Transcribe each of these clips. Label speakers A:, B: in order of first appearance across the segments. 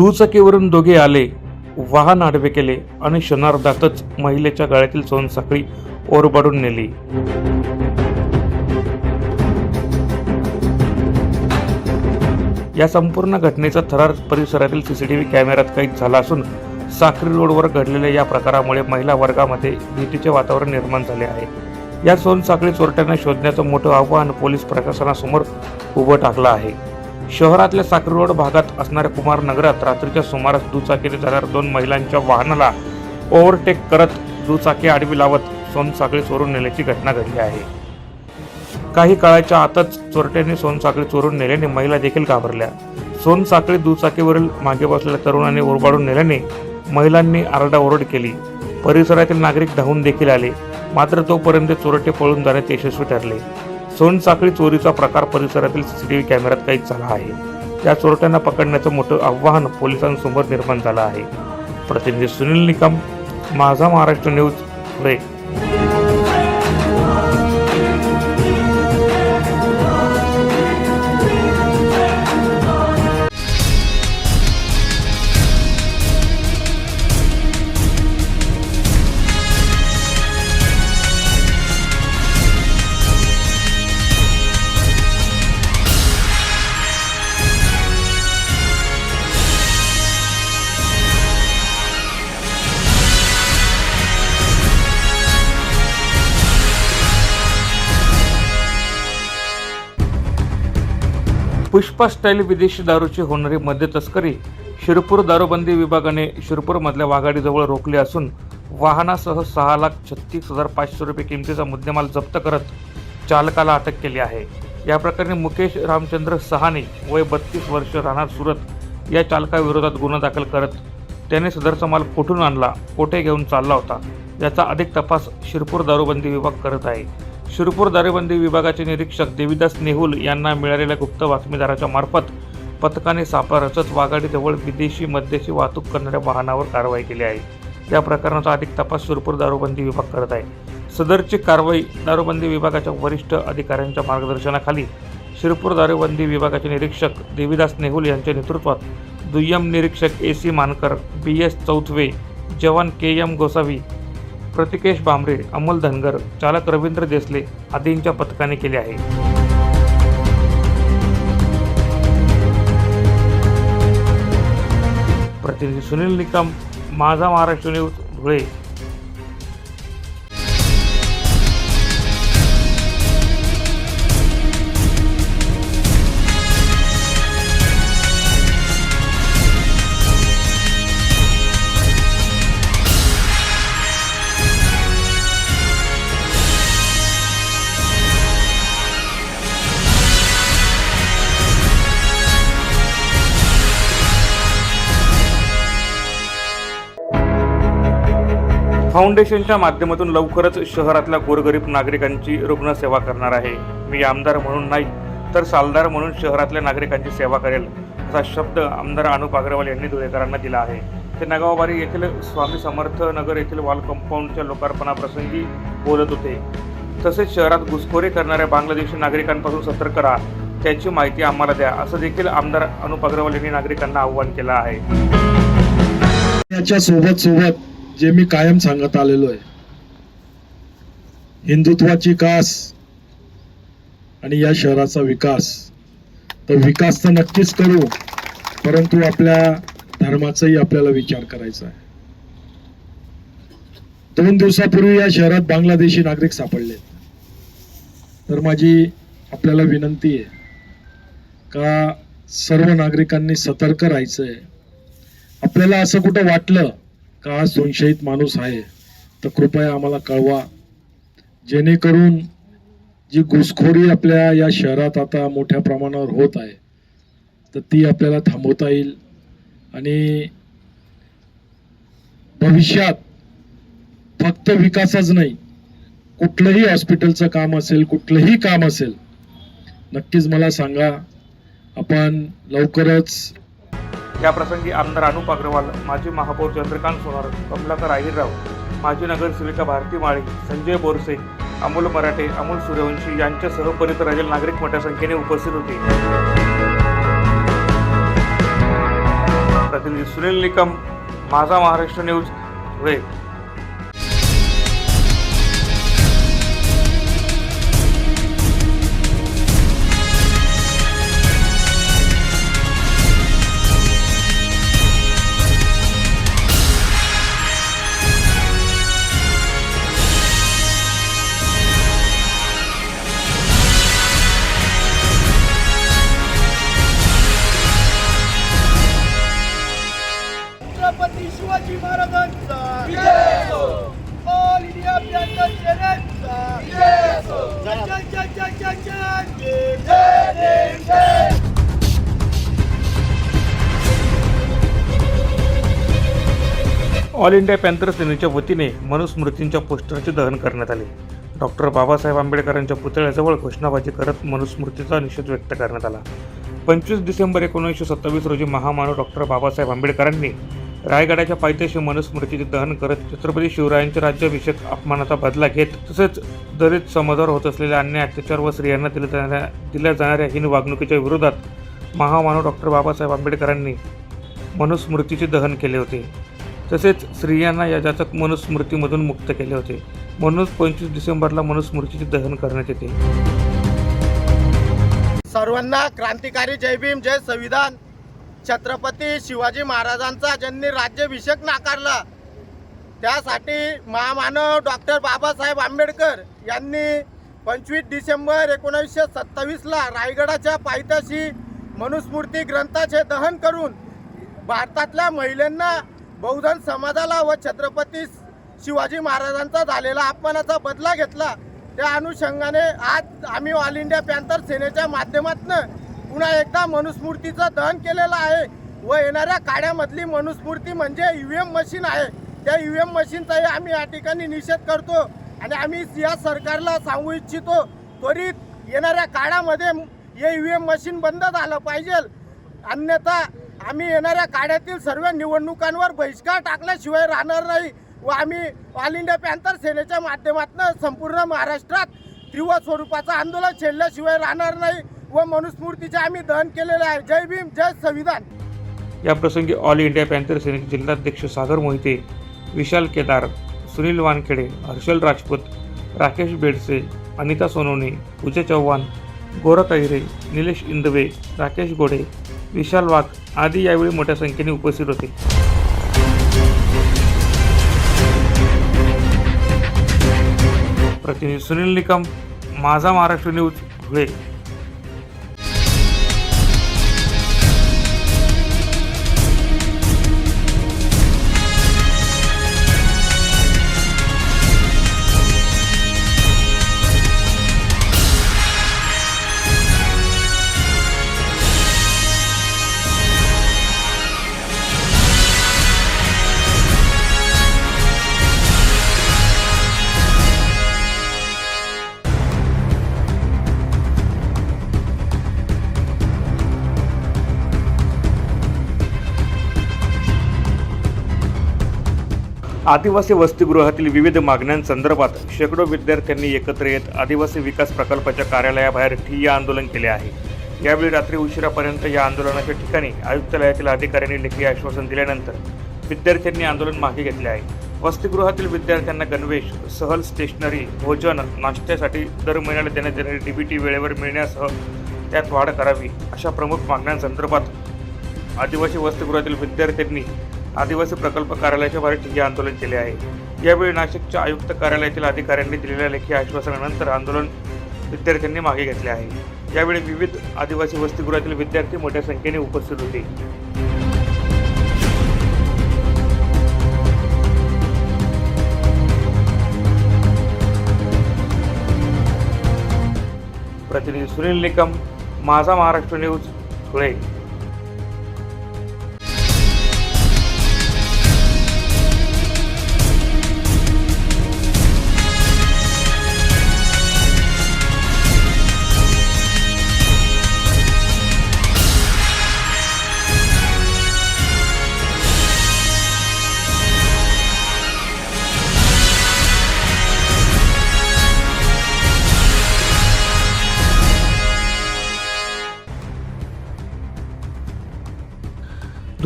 A: दुचाकीवरून दोघे आले. वाहन आडवे केले आणि क्षणार्धातच महिलेच्या गळ्यातील सोनसाखळी ओरबाडून नेली. या संपूर्ण घटनेचा थरार परिसरातील सीसीटीव्ही कॅमेऱ्यात कैद झाला असून साखरी रोडवर घडलेल्या या प्रकारामुळे महिला वर्गामध्ये भीतीचे वातावरण निर्माण झाले आहे. या सोनसाखळी चोरट्यांना शोधण्याचं मोठं आव्हान पोलीस प्रशासनासमोर उभं टाकलं आहे. शहरातल्या साखरी रोड भागात असणाऱ्या कुमार नगरात रात्रीच्या सुमारास दुचाकीने जाणाऱ्या दोन महिलांच्या वाहनाला ओव्हरटेक करत दुचाकी आडवी लावत सोनसाखळी चोरून नेल्याची घटना घडली आहे. काही काळाच्या आतच चोरट्याने सोनसाखळी चोरून नेल्याने महिला देखील घाबरल्या. सोनसाखळी दुचाकीवरील मागे बसलेल्या तरुणाने ओरबाडून नेल्याने महिलांनी आरडाओरड केली. परिसरातील नागरिक धावून देखील आले. मात्र तोपर्यंत चोरटे पळून जाण्यात यशस्वी ठरले. सोनसाखळी चोरीचा प्रकार परिसरातील सीसीटीव्ही कॅमेऱ्यात कैद झाला आहे. त्या चोरट्यांना पकडण्याचं मोठं आव्हान पोलिसांसमोर निर्माण झालं आहे. प्रतिनिधी सुनील निकम माझा महाराष्ट्र न्यूज धुळे पुष्पा स्टाईल विदेशी दारूची होणारी मद्य तस्करी शिरपूर दारूबंदी विभागाने शिरपूरमधल्या वाघाडीजवळ रोखली असून वाहनासह सहा लाख छत्तीस हजार पाचशे रुपये किमतीचा मुद्देमाल जप्त करत चालकाला अटक केली आहे. या प्रकरणी मुकेश रामचंद्र सहाने वय बत्तीस वर्ष राहणार सुरत या चालकाविरोधात गुन्हा दाखल करत त्याने सदरचा माल कुठून आणला कोठे घेऊन चालला होता याचा अधिक तपास शिरपूर दारूबंदी विभाग करत आहे. शिरपूर दारूबंदी विभागाचे निरीक्षक देविदास नेहुल यांना मिळालेल्या गुप्त बातमीदाराच्या मार्फत पथकाने सापळा रचत वाघाडीजवळ विदेशी मद्याची वाहतूक करणाऱ्या वाहनावर कारवाई केली आहे. या प्रकरणाचा अधिक तपास शिरपूर दारूबंदी विभाग करत आहे. सदरची कारवाई दारूबंदी विभागाच्या वरिष्ठ अधिकाऱ्यांच्या मार्गदर्शनाखाली शिरपूर दारूबंदी विभागाचे निरीक्षक देविदास नेहुल यांच्या नेतृत्वात दुय्यम निरीक्षक ए सी मानकर बी एस चौथवे जवान के एम गोसावी प्रतिकेश भांबरे अमोल धनगर चालक रवींद्र देसले आदींच्या पथकाने केले आहे. प्रतिनिधी सुनील निकम माझा महाराष्ट्र न्यूज धुळे. फाउंडेशनच्या माध्यमातून लवकरच शहरातल्या गोरगरीब नागरिकांची रुग्णसेवा करणार आहे. मी आमदार म्हणून नाही तर सालदार म्हणून शहरातल्या नागरिकांची सेवा करेल असा शब्द आमदार अनुप अग्रवाल यांनी धुळेकरांना दिला आहे. ते नगावबारी येथील स्वामी समर्थ नगर येथील वॉल कंपाऊंडच्या लोकार्पणाप्रसंगी बोलत होते. तसेच शहरात घुसखोरी करणाऱ्या बांगलादेशी नागरिकांपासून सतर्क राहा त्याची माहिती आम्हाला द्या असं देखील आमदार अनुप अग्रवाल यांनी नागरिकांना आव्हान केलं आहे.
B: याच्या सोबत सोबत जे मी कायम सांगत आलेलो आहे. हिंदुत्वाची कास आणि या शहराचा विकास. तर विकास तर नक्कीच करू परंतु आपल्या धर्माचाही आपल्याला विचार करायचा आहे. दोन दिवसापूर्वी या शहरात बांगलादेशी नागरिक सापडले. तर माझी आपल्याला विनंती आहे का सर्व नागरिकांनी सतर्क राहायचं आहे आपल्याला असं कुठं वाटलं का हा संशयित माणूस आहे तर कृपया आम्हाला कळवा. जेणेकरून जी घुसखोरी आपल्या या शहरात आता मोठ्या प्रमाणावर होत आहे तर ती आपल्याला थांबवता येईल. आणि भविष्यात फक्त विकासच नाही कुठलंही हॉस्पिटलचं काम असेल कुठलंही काम असेल नक्कीच मला सांगा आपण लवकरच
A: याप्रसंगी आमदार अनुप अग्रवाल माजी महापौर चंद्रकांत सोनार कमलाकर आहिरराव माजी नगरसेविका भारती माळी संजय बोरसे अमोल मराठे अमोल सूर्यवंशी यांच्यासह परिसरातील नागरिक मोठ्या संख्येने उपस्थित होते. प्रतिनिधी Sunil Nikam Majha Maharashtra news Dhule.
C: All India
A: panther सेनेच्या वतीने मनुस्मृतींच्या पोस्टरचे दहन करण्यात आले. डॉक्टर बाबासाहेब आंबेडकरांच्या पुतळ्याजवळ घोषणाबाजी करत मनुस्मृतीचा निषेध व्यक्त करण्यात आला. पंचवीस डिसेंबर एकोणीसशे सत्तावीस रोजी महामानव डॉक्टर बाबासाहेब आंबेडकरांनी रायगडाच्या पायथ्याशी मनुस्मृतीचे दहन करत छत्रपती शिवरायांच्या राज्याभिषेक अपमानाचा बदला घेत तसेच दलित समाजावर होत असलेल्या अन्याय अत्याचार व स्त्रियांना दिल्या जाणाऱ्या दिल्या जाणाऱ्या हीन वागणुकीच्या विरोधात महामानव डॉक्टर बाबासाहेब आंबेडकरांनी मनुस्मृतीचे दहन केले होते. तसेच स्त्रियांना या जाचक मनुस्मृतीमधून मुक्त केले होते. म्हणूनच पंचवीस डिसेंबरला मनुस्मृतीचे दहन करण्यात येते.
C: सर्वांना क्रांतिकारी जय भीम जय संविधान. छत्रपती शिवाजी महाराजांचा ज्यांनी राज्याभिषेक नाकारला त्यासाठी महामानव डॉक्टर बाबासाहेब आंबेडकर यांनी पंचवीस डिसेंबर एकोणीसशे सत्तावीसला रायगडाच्या पायथ्याशी मनुस्मृती ग्रंथाचे दहन करून भारतातल्या महिलांना बहुजन समाजाला व छत्रपती शिवाजी महाराजांचा झालेला अपमानाचा बदला घेतला त्या अनुषंगाने आज आम्ही ऑल इंडिया पॅन्थर सेनेच्या माध्यमातून पुन्हा एकदा मनुस्मृतीचं दहन केलेलं आहे व येणाऱ्या काड्यामधली मनुस्मृती म्हणजे यू एम मशीन आहे. त्या यू एम मशीनचाही आम्ही या ठिकाणी निषेध करतो आणि आम्ही या सरकारला सांगू इच्छितो त्वरित येणाऱ्या काळामध्ये हे यू एम मशीन बंद झालं पाहिजे. अन्यथा आम्ही येणाऱ्या काळातील सर्व निवडणुकांवर बहिष्कार टाकल्याशिवाय राहणार नाही. व आम्ही ऑल इंडिया पॅन्थर सेनेच्या माध्यमातून संपूर्ण महाराष्ट्रात तीव्र स्वरूपाचं आंदोलन छेडल्याशिवाय राहणार नाही. व मनुस्मृतीचे आम्ही दहन केलेले आहे. जय भीम जय संविधान.
A: या प्रसंगी ऑल इंडिया पॅन्थर सेनेचे जिल्हाध्यक्ष सागर मोहिते विशाल केदार सुनील वानखेडे हर्षल राजपूत राकेश बेडसे अनिता सोनवणे पूजा चव्हाण गोरख अहिरे निलेश इंदवे राकेश गोडे विशाल वाघ आदी यावेळी मोठ्या संख्येने उपस्थित होते. प्रतिनिधी सुनील निकम माझा महाराष्ट्र न्यूज धुळे. आदिवासी वसतिगृहातील विविध मागण्यांसंदर्भात शेकडो विद्यार्थ्यांनी एकत्र येत आदिवासी विकास प्रकल्पाच्या कार्यालयाबाहेर ठिय्या आंदोलन केले आहे. यावेळी रात्री उशिरापर्यंत या आंदोलनाच्या ठिकाणी आयुक्तालयातील अधिकाऱ्यांनी लेखी आश्वासन दिल्यानंतर विद्यार्थ्यांनी आंदोलन मागे घेतले आहे. वसतिगृहातील विद्यार्थ्यांना गणवेश सहल स्टेशनरी भोजन नाश्त्यासाठी दर महिन्याला देण्यात येणारी डीबीटी वेळेवर मिळण्यासह त्यात वाढ करावी अशा प्रमुख मागण्यांसंदर्भात आदिवासी वसतिगृहातील विद्यार्थ्यांनी आदिवासी प्रकल्प कार्यालयाच्या बाहेर ठिय्या आंदोलन केले आहे. यावेळी नाशिकच्या आयुक्त कार्यालयातील अधिकाऱ्यांनी दिलेल्या लेखी आश्वासनानंतर आंदोलन विद्यार्थ्यांनी मागे घेतले आहे. यावेळी विविध आदिवासी वसतिगृहातील विद्यार्थी मोठ्या संख्येने उपस्थित होते. प्रतिनिधी सुनील निकम माझा महाराष्ट्र न्यूज धुळे.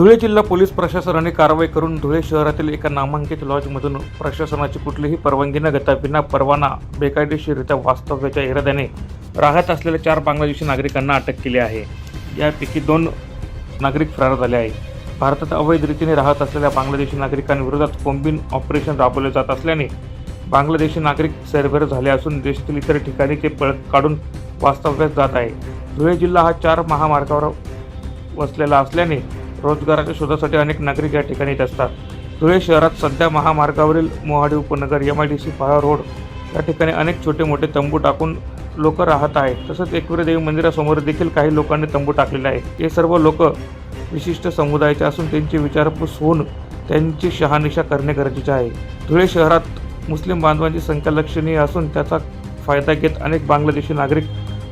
A: धुळे जिल्हा पोलीस प्रशासनाने कारवाई करून धुळे शहरातील एका नामांकित लॉजमधून प्रशासनाची कुठलीही परवानगी न घेता विना परवाना बेकायदेशीररित्या वास्तव्याच्या इराद्याने राहत असलेल्या चार बांगलादेशी नागरिकांना अटक केली आहे. यापैकी दोन नागरिक फरार झाले आहे भारतात अवैध रीतीने राहत असलेल्या बांगलादेशी नागरिकांविरोधात कोंबिन ऑपरेशन राबवले जात असल्याने बांगलादेशी नागरिक सैरभर झाले असून देशातील इतर ठिकाणी ते पळ काढून वास्तव्यास जात आहे धुळे जिल्हा हा चार महामार्गावर वसलेला असल्याने रोजगाराच्या शोधासाठी अनेक नागरिक या ठिकाणी येत असतात. धुळे शहरात सध्या महामार्गावरील मोहाडी उपनगर एम आय डी सी पहा रोड या ठिकाणी अनेक छोटे मोठे तंबू टाकून लोक राहत आहेत. तसंच एकविरा देवी मंदिरासमोर देखील काही लोकांनी तंबू टाकलेले आहे हे सर्व लोक विशिष्ट समुदायाचे असून त्यांची विचारपूस होऊन त्यांची शहानिशा करणे गरजेचे आहे. धुळे शहरात मुस्लिम बांधवांची संख्या लक्षणीय असून त्याचा फायदा घेत अनेक बांगलादेशी नागरिक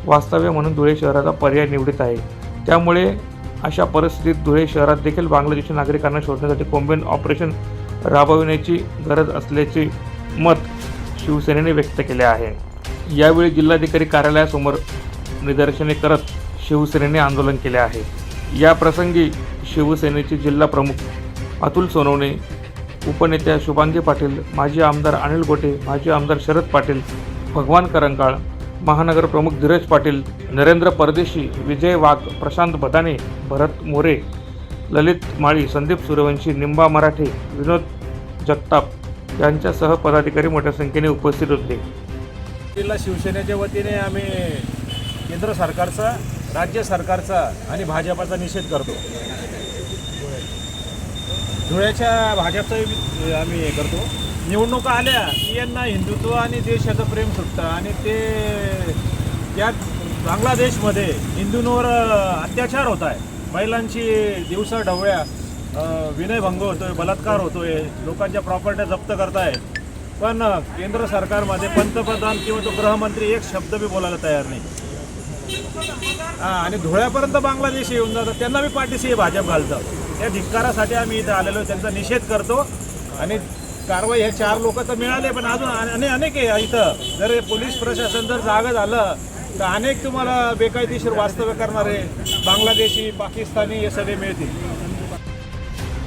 A: वास्तव्य म्हणून धुळे शहराचा पर्याय निवडीत आहे त्यामुळे अशा परिस्थितीत धुळे शहरात देखील बांगलादेशी नागरिकांना शोधण्यासाठी कोम्बिन ऑपरेशन राबविण्याची गरज असल्याचे मत शिवसेनेने व्यक्त केले आहे. यावेळी जिल्हाधिकारी कार्यालयासमोर निदर्शने करत शिवसेनेने आंदोलन केले आहे. या प्रसंगी शिवसेनेचे जिल्हा प्रमुख अतुल सोनवणे उपनेत्या शुभांगी पाटील माजी आमदार अनिल गोटे माजी आमदार शरद पाटील भगवान करंकाळ महानगर प्रमुख धीरज पाटील नरेंद्र परदेशी विजय वाघ प्रशांत भदाने भरत मोरे ललित माळी संदीप सूर्यवंशी निंबा मराठे विनोद जगताप यांच्यासह पदाधिकारी मोठ्या संख्येने उपस्थित होते.
D: जिल्हा शिवसेनेच्या वतीने आम्ही केंद्र सरकारचा राज्य सरकारचा आणि भाजपाचा निषेध करतो. धुळ्याच्या भाजपचाही आम्ही हे करतो. निवडणुका आल्या की यांना हिंदुत्व आणि देशाचं प्रेम सुटतं. आणि ते या बांगलादेशमध्ये हिंदूंवर अत्याचार होत आहे महिलांची दिवसा ढवळ्या विनयभंग होतोय बलात्कार होतोय लोकांच्या प्रॉपर्ट्या जप्त करताय. पण केंद्र सरकारमध्ये पंतप्रधान किंवा तो गृहमंत्री एक शब्द बी बोलायला तयार नाही. हा आणि धुळ्यापर्यंत बांगलादेश येऊन जातात त्यांना बी पाठीशी हे भाजप घालतं. त्या धिक्कारासाठी आम्ही इथं आलेलो त्यांचा निषेध करतो. आणि कारवाई हे चार लोक तर मिळाले पण अजून अने अनेक आहे इथं. जर पोलीस प्रशासन जर जागं झालं तर अनेक तुम्हाला बेकायदेशीर वास्तव्य करणारे बांगलादेशी पाकिस्तानी हे सगळे मिळतील.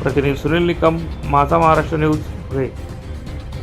A: प्रतिनिधी सुनील निकम माझा महाराष्ट्र न्यूज धुळे